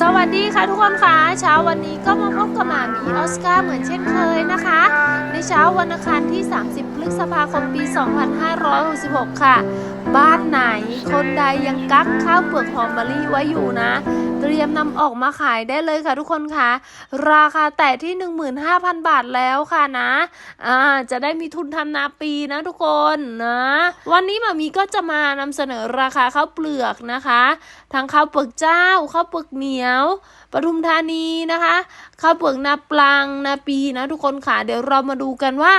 สวัสดีค่ะทุกคนค่ะเช้าวันนี้ก็มาพบกับหมามีออสการ์เหมือนเช่นเคยนะคะ ในเช้าวันอังคารที่ 30 พฤษภาคมปี 2566 ค่ะ บ้านไหนคนใดยังกักข้าวเปลือกหอมมะลิไว้อยู่นะ เตรียมนำออกมาขายได้เลยค่ะทุกคนค่ะราคาแต่ที่ 15,000 บาทแล้วค่ะนะอ่าจะได้มีทุนทำนาปีนะทุกคนนะวันนี้มามีก็จะมานำเสนอราคาข้าวเปลือกนะคะทั้งข้าวเปลือกเจ้าข้าวเปลือกเหนียวปทุมธานีนะคะข้าวเปลือกนาปลังนาปีนะทุกคนค่ะเดี๋ยวเรามาดูกันว่า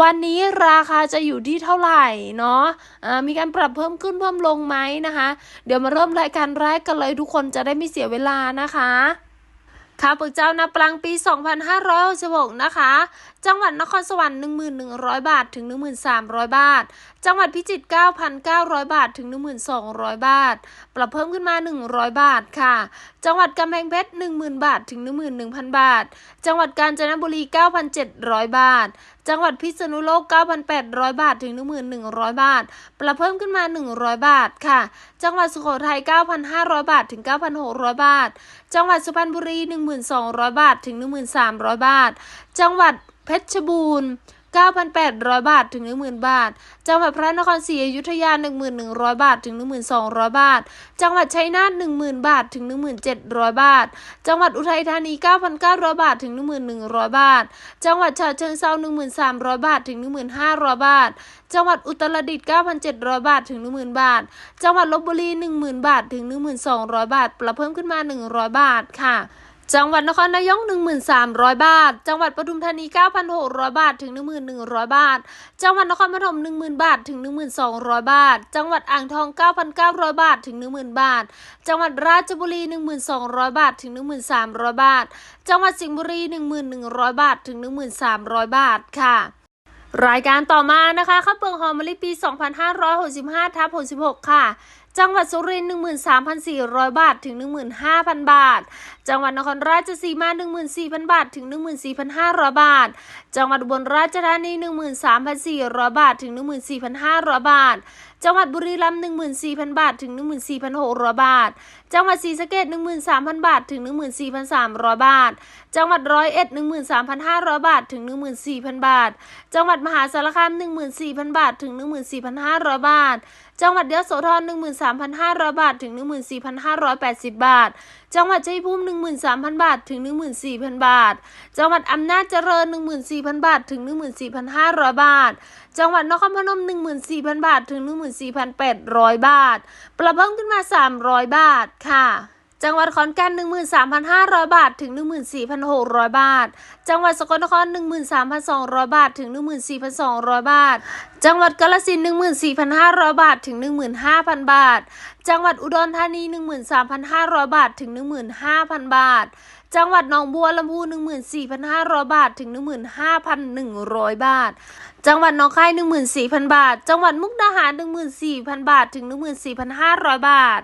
วันนี้ราคาจะอยู่ที่เท่าไหร่เนาะอ่ามีการปรับเพิ่มขึ้นเพิ่มลงไหมนะคะ เดี๋ยวมาเริ่มรายการแรกกันเลยทุกคนจะได้ไม่เสียเวลานะคะข้าวเปลือกเจ้านาปลังปี 2566 นะคะ จังหวัดนครสวรรค์ 1,100 บาทถึง 1,300 บาท จังหวัดพิจิตร 9,900 บาทถึง 1,200 บาท ปรับเพิ่มขึ้นมา 100 บาทค่ะ จังหวัดกำแพงเพชร 10,000 บาทถึง 11,000 บาท จังหวัดกาญจนบุรี 9,700 บาท จังหวัดพิษณุโลก 9,800 บาทถึง 1,100 บาท ปรับเพิ่มขึ้นมา 100 บาทค่ะ จังหวัดสุโขทัย 9,500 บาทถึง 9,600 บาท จังหวัดสุพรรณบุรี 1,200 บาทถึง 1,300 บาท จังหวัด เพชรบูรณ์ 9,800 บาทถึง 10,000 บาท จังหวัดพระนครศรีอยุธยา 1,100 บาทถึง 1,200 บาท จังหวัดชัยนาท10,000 บาทถึง 1,700 บาท จังหวัดอุทัยธานี 9,900 บาทถึง 1,100 บาท จังหวัดฉะเชิงเทรา1,300 บาทถึง 1,500 บาท จังหวัดอุตรดิตถ์9,700 บาทถึง 10,000 บาท จังหวัดลบบุรี 10,000 บาทถึง 1,200 บาท ปรับเพิ่มขึ้นมา 100 บาทค่ะ จังหวัดนครนายก 1,300 บาท จังหวัดปทุมธานี 9,600 บาท ถึง 1,100 บาท จังหวัดนครปฐม10,000 บาท ถึง 1,200 บาท จังหวัดอ่างทอง 9,900 บาท ถึง 10,000 บาท จังหวัดราชบุรี 1,200 บาท ถึง 1,300 บาท จังหวัดสิงห์บุรี 1,100 บาท ถึง 1,300 บาท ค่ะ รายการต่อมานะคะข้าวเปลือกหอมมะลิปี 2565ทับ66 ค่ะ จังหวัดสุรินทร์13,400 บาทถึง 15,000 บาท จังหวัดนครราชสีมา 14,000 บาทถึง 14,500 บาท จังหวัดอุบลราชธานี 13,400 บาทถึง 14,500 บาท จังหวัดบุรีรัมย์14,000 บาทถึง 14,600 บาท จังหวัดศรีสะเกษ13,000 บาทถึง 14,300 บาท จังหวัดร้อยเอ็ด13,500 บาทถึง 14,000 บาท จังหวัดมหาสารคาม 14,000 บาท ถึง 14,500 บาท จังหวัดยโสธร 13,500 บาท ถึง 14,580 บาท จังหวัดชัยภูมิ 13,000 บาท ถึง 14,000 บาท จังหวัดอำนาจเจริญ 14,000 บาท ถึง 14,500 บาท จังหวัดนครพนม 14,000 บาท ถึง 14,800 บาท ปรับเพิ่มขึ้นมา 300 บาท ค่ะ จังหวัดขอนแก่น 13,500 บาท ถึง 14,600 บาท จังหวัดสกลนคร 13,200 บาท ถึง 14,200 บาท จังหวัดกาฬสินธุ์14,500 บาท ถึง 15,000 บาท จังหวัดอุดรธานี 13,500 บาท ถึง 15,000 บาทจังหวัดหนองบัวลำพู 14,500 บาท ถึง 15,100 บาท จังหวัดหนองคาย 14,000 บาท จังหวัดมุกดาหาร 14,000 บาท ถึง 14,500 บาท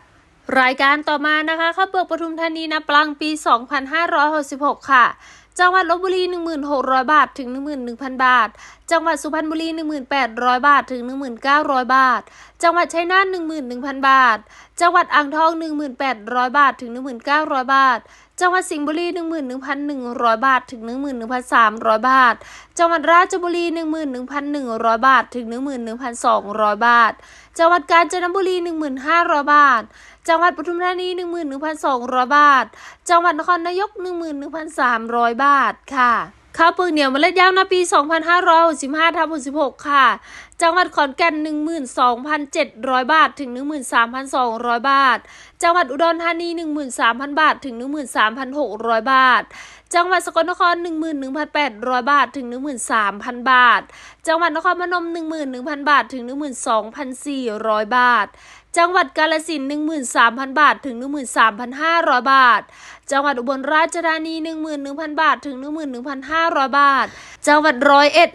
รายการต่อมานะคะข้าวเปลือกปทุมธานีนะปลังปี 2566 ค่ะ จังหวัดลบบุรี 1,600 บาทถึง 11,000 บาท จังหวัดสุพรรณบุรี 1,800 บาทถึง 1,900 บาท จังหวัดชัยนาท11,000 บาท จังหวัดอ่างทอง 1,800 บาทถึง 1,900 บาท จังหวัดสิงห์บุรี 11,100 บาท ถึง 11,300 บาท จังหวัดราชบุรี 11,100 บาท ถึง 11,200 บาท จังหวัดกาญจนบุรี 1,500 บาท จังหวัดปทุมธานี 11,200 บาท จังหวัดนครนายก 11,300 บาท ค่ะข้าวเปลือกเหนียวเมล็ดยาวนาปี 2565ทับ66ค่ะ จังหวัดขอนแก่น 12,700 บาท ถึง 13,200 บาท จังหวัดอุดรธานี 13,000 บาท ถึง 13,600 บาท จังหวัดสกลนคร 11,800 บาท ถึง 13,000 บาท จังหวัดนครพนม 11,000 บาท ถึง 12,400 บาทจังหวัดกาฬสิน13,000 บาท ถึง 13,500 บาท จังหวัดอุบลราชธานี 11,000 บาท ถึง 11,500 บาท จังหวัดร้อยเอ็ด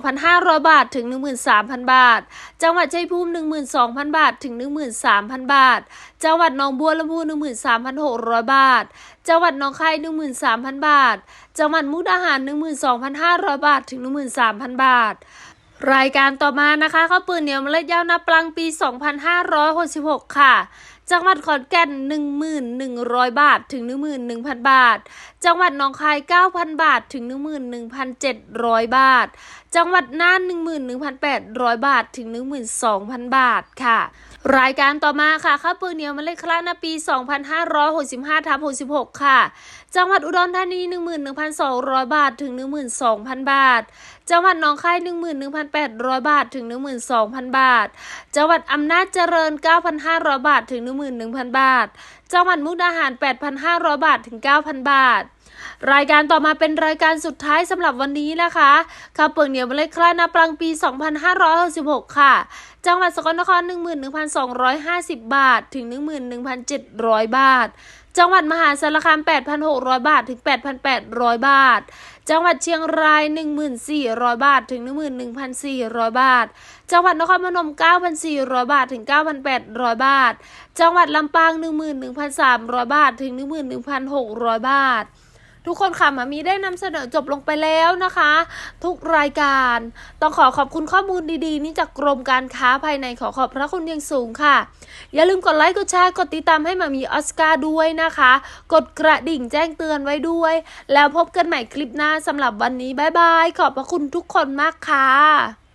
12,500 บาท ถึง13,000 บาท จังหวัดชัยภูมิ 12,000 บาท ถึง 13,000 บาท จังหวัดหนองบัวลำพู 13,600 บาท จังหวัดหนองคาย 13,000 บาท จังหวัดมุกดาหาร 12,500 บาท ถึง 13,000 บาทรายการต่อมานะคะข้าวปืนเหนียวเมล็ดยาวนาปลังปี 2566 ค่ะ จังหวัดขอนแก่น 1,100 บาทถึง 11,000 บาท จังหวัดหนองคาย 9,000 บาทถึง 11,700 บาท จังหวัดน่าน 11,800 บาทถึง 12,000 บาทค่ะ รายการต่อมาค่ะข้าวเปลือกเหนียวเมล็ดคลาดปี 2565ทับ66 ค่ะ จังหวัดอุดรธานี 11,200 บาทถึง 12,000 บาท จังหวัดหนองคาย 11,800 บาทถึง 12,000 บาท จังหวัดอำนาจเจริญ 9,500 บาทถึง 11,000 บาท จังหวัดมุกดาหาร 8,500 บาทถึง 9,000 บาท รายการต่อมาเป็นรายการสุดท้ายสำหรับวันนี้นะคะข้าวเปลือกเหนียวเมล็ดคลาดนาปรังปี 2566 ค่ะ จังหวัดสกลนคร 11,250 บาท ถึง 11,700 บาท จังหวัดมหาสารคาม 8,600 บาท ถึง 8,800 บาท จังหวัดเชียงราย 1,400 บาท ถึง 11,400 บาท จังหวัดนครพนม 9,400 บาท ถึง 9,800 บาท จังหวัดลำปาง 11,300 บาท ถึง 11,600 บาท ทุกคนค่ะมามีได้นำเสนอจบลงไปแล้วนะคะ ทุกรายการ ต้องขอขอบคุณข้อมูลดีๆ นี้จากกรมการค้าภายในขอขอบพระคุณอย่างสูงค่ะ อย่าลืมกดไลค์กดแชร์กดติดตามให้มามีออสการ์ด้วยนะคะ กดกระดิ่งแจ้งเตือนไว้ด้วย แล้วพบกันใหม่คลิปหน้าสำหรับวันนี้บ๊ายบายขอบพระคุณทุกคนมากค่ะ